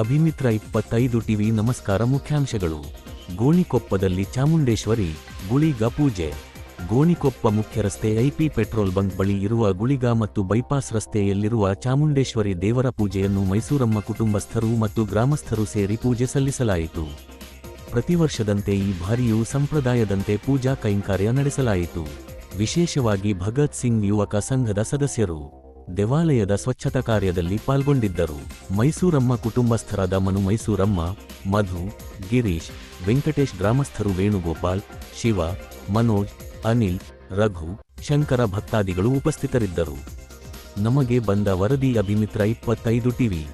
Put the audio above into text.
ಅಭಿಮಿತ್ರ ಇಪ್ಪತ್ತೈದು ಟಿವಿ ನಮಸ್ಕಾರ ಮುಖ್ಯಾಂಶಗಳು. ಗೋಣಿಕೊಪ್ಪದಲ್ಲಿ ಚಾಮುಂಡೇಶ್ವರಿ, ಗುಳಿಗ ಪೂಜೆ. ಗೋಣಿಕೊಪ್ಪ ಮುಖ್ಯ ರಸ್ತೆ ಐಪಿ ಪೆಟ್ರೋಲ್ ಬಂಕ್ ಬಳಿ ಇರುವ ಗುಳಿಗ ಮತ್ತು ಬೈಪಾಸ್ ರಸ್ತೆಯಲ್ಲಿರುವ ಚಾಮುಂಡೇಶ್ವರಿ ದೇವರ ಪೂಜೆಯನ್ನು ಮೈಸೂರಮ್ಮ ಕುಟುಂಬಸ್ಥರು ಮತ್ತು ಗ್ರಾಮಸ್ಥರು ಸೇರಿ ಪೂಜೆ ಸಲ್ಲಿಸಲಾಯಿತು. ಪ್ರತಿ ವರ್ಷದಂತೆ ಈ ಬಾರಿಯೂ ಸಂಪ್ರದಾಯದಂತೆ ಪೂಜಾ ಕೈಂಕರ್ಯ ನಡೆಸಲಾಯಿತು. ವಿಶೇಷವಾಗಿ ಭಗತ್ ಸಿಂಗ್ ಯುವಕ ಸಂಘದ ಸದಸ್ಯರು. ದೇವಾಲಯದ ಸ್ವಚ್ಛತಾ ಕಾರ್ಯದಲ್ಲಿ ಪಾಲ್ಗೊಂಡಿದ್ದರು. ಮೈಸೂರಮ್ಮ ಕುಟುಂಬಸ್ಥರಾದ ಮನು ಮೈಸೂರಮ್ಮ, ಮಧು, ಗಿರೀಶ್, ವೆಂಕಟೇಶ್ ಗ್ರಾಮಸ್ಥರು ವೇಣುಗೋಪಾಲ್, ಶಿವ, ಮನೋಜ್, ಅನಿಲ್, ರಘು, ಶಂಕರ ಭಕ್ತಾದಿಗಳು ಉಪಸ್ಥಿತರಿದ್ದರು. ನಮಗೆ ಬಂದ ವರದಿ ಅಭಿಮಿತ್ರ ಇಪ್ಪತ್ತೈದು ಟಿವಿ.